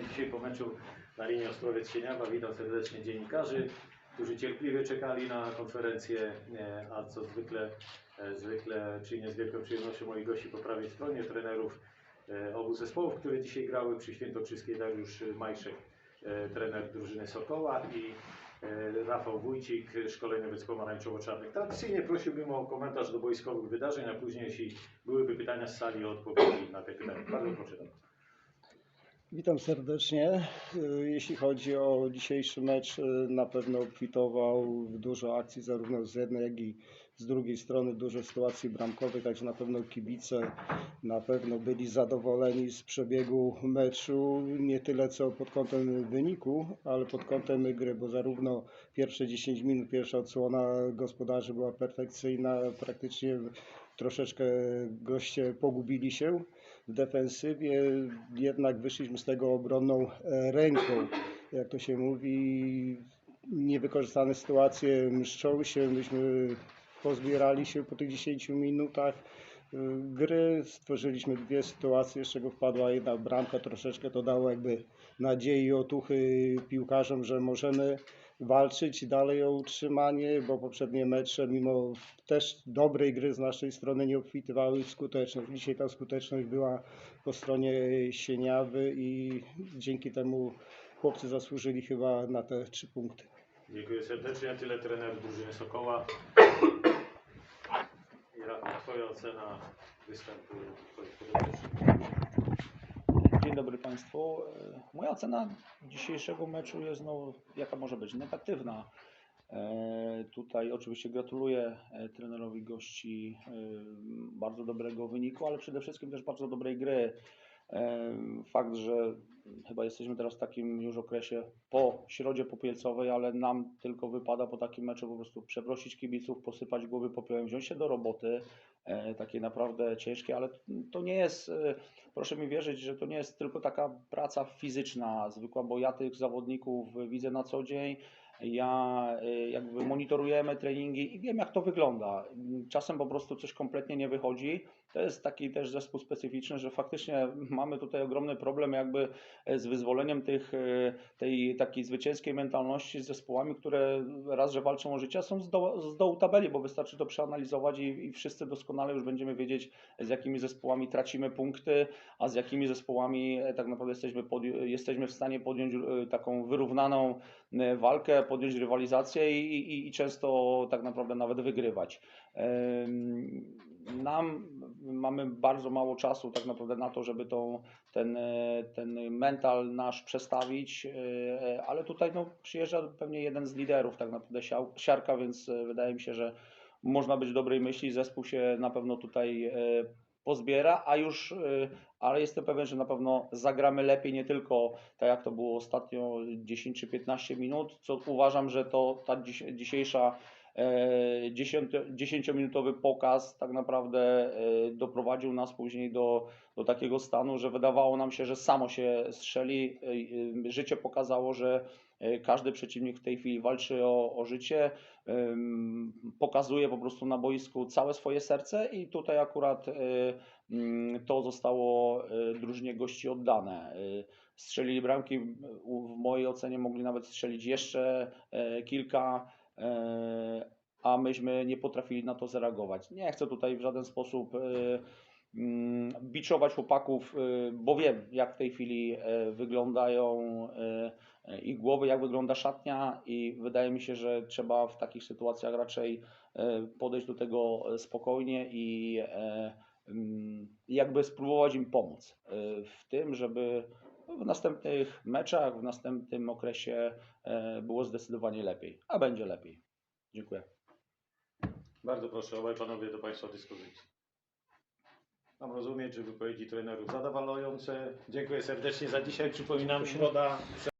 Witamy dzisiaj po meczu na linii Ostrowiec-Sieniawa. Witam serdecznie dziennikarzy, którzy cierpliwie czekali na konferencję, e, a co zwykle, e, zwykle czynię z wielką przyjemnością moich gości po prawej stronie, trenerów e, obu zespołów, które dzisiaj grały przy Świętokrzyskiej Dariusz Majszek, e, trener drużyny Sokoła i Rafał Wójcik, szkoleniowiec pomarańczowo-czarnych. Tradycyjnie prosiłbym o komentarz do boiskowych wydarzeń, a później jeśli byłyby pytania z sali o odpowiedzi na te pytania. Bardzo proszę. Witam serdecznie. Y, Jeśli chodzi o dzisiejszy mecz, y, na pewno obfitował w dużo akcji zarówno z jednej, jak i z drugiej strony, dużo sytuacji bramkowych, także na pewno kibice na pewno byli zadowoleni z przebiegu meczu, nie tyle co pod kątem wyniku, ale pod kątem gry, bo zarówno pierwsze 10 minut, pierwsza odsłona gospodarzy była perfekcyjna, praktycznie troszeczkę goście pogubili się w defensywie, jednak wyszliśmy z tego obronną e, ręką. Jak to się mówi, niewykorzystane sytuacje mszczą się, myśmy pozbierali się po tych 10 minutach y, gry, stworzyliśmy dwie sytuacje, z czego wpadła jedna bramka, troszeczkę to dało jakby nadziei i otuchy piłkarzom, że możemy walczyć dalej o utrzymanie, bo poprzednie mecze mimo też dobrej gry z naszej strony nie obfitywały w skuteczność. Dzisiaj ta skuteczność była po stronie Sieniawy i dzięki temu chłopcy zasłużyli chyba na te trzy punkty. Dziękuję serdecznie. Tyle trener drużyny Sokoła. I Twoja ocena występu Państwu. E, Moja ocena dzisiejszego meczu jest, no, jaka może być, negatywna. E, Tutaj oczywiście gratuluję e, trenerowi gości bardzo dobrego wyniku, ale przede wszystkim też bardzo dobrej gry. Fakt, że chyba jesteśmy teraz w takim już okresie po środzie popielcowej, ale nam tylko wypada po takim meczu po prostu przeprosić kibiców, posypać głowy popiołem, wziąć się do roboty, e, takiej naprawdę ciężkiej, ale to nie jest, e, proszę mi wierzyć, że to nie jest tylko taka praca fizyczna zwykła, bo ja tych zawodników widzę na co dzień. Ja y, jakby monitorujemy treningi i wiem jak to wygląda. Czasem po prostu coś kompletnie nie wychodzi. To jest taki też zespół specyficzny, że faktycznie mamy tutaj ogromny problem jakby z wyzwoleniem tych, y, tej takiej zwycięskiej mentalności z zespołami, które raz, że walczą o życie, są z, do, z dołu tabeli, bo wystarczy to przeanalizować i, i wszyscy doskonale już będziemy wiedzieć, z jakimi zespołami tracimy punkty, a z jakimi zespołami e, tak naprawdę jesteśmy, podj- jesteśmy w stanie podjąć e, taką wyrównaną e, walkę, podjąć rywalizację i, i, i często tak naprawdę nawet wygrywać. Nam mamy bardzo mało czasu tak naprawdę na to, żeby tą, ten, e, ten mental nasz przestawić, e, ale tutaj no, przyjeżdża pewnie jeden z liderów tak naprawdę siarka, więc e, wydaje mi się, że można być dobrej myśli, zespół się na pewno tutaj pozbiera, a już, y, ale jestem pewien, że na pewno zagramy lepiej, nie tylko tak jak to było ostatnio 10 czy 15 minut, co uważam, że to ta dzisiejsza 10 10-minutowy pokaz tak naprawdę e, doprowadził nas później do, do takiego stanu, że wydawało nam się, że samo się strzeli. E, e, Życie pokazało, że e, każdy przeciwnik w tej chwili walczy o, o życie, pokazuje po prostu na boisku całe swoje serce i tutaj akurat e, to zostało e, drużynie gości oddane. E, Strzelili bramki, w mojej ocenie mogli nawet strzelić jeszcze e, kilka, e, a myśmy nie potrafili na to zareagować. Nie chcę tutaj w żaden sposób e, mm, biczować chłopaków, e, bo wiem jak w tej chwili e, wyglądają e, e, ich głowy, jak wygląda szatnia i wydaje mi się, że trzeba w takich sytuacjach raczej e, podejść do tego e, spokojnie i e, mm, jakby spróbować im pomóc e, w tym, żeby w następnych meczach, w następnym okresie e, było zdecydowanie lepiej, a będzie lepiej. Dziękuję. Bardzo proszę, obaj panowie do Państwa dyspozycji. Mam rozumieć, że wypowiedzi trenerów zadowalające. Dziękuję serdecznie za dzisiaj. Przypominam, środa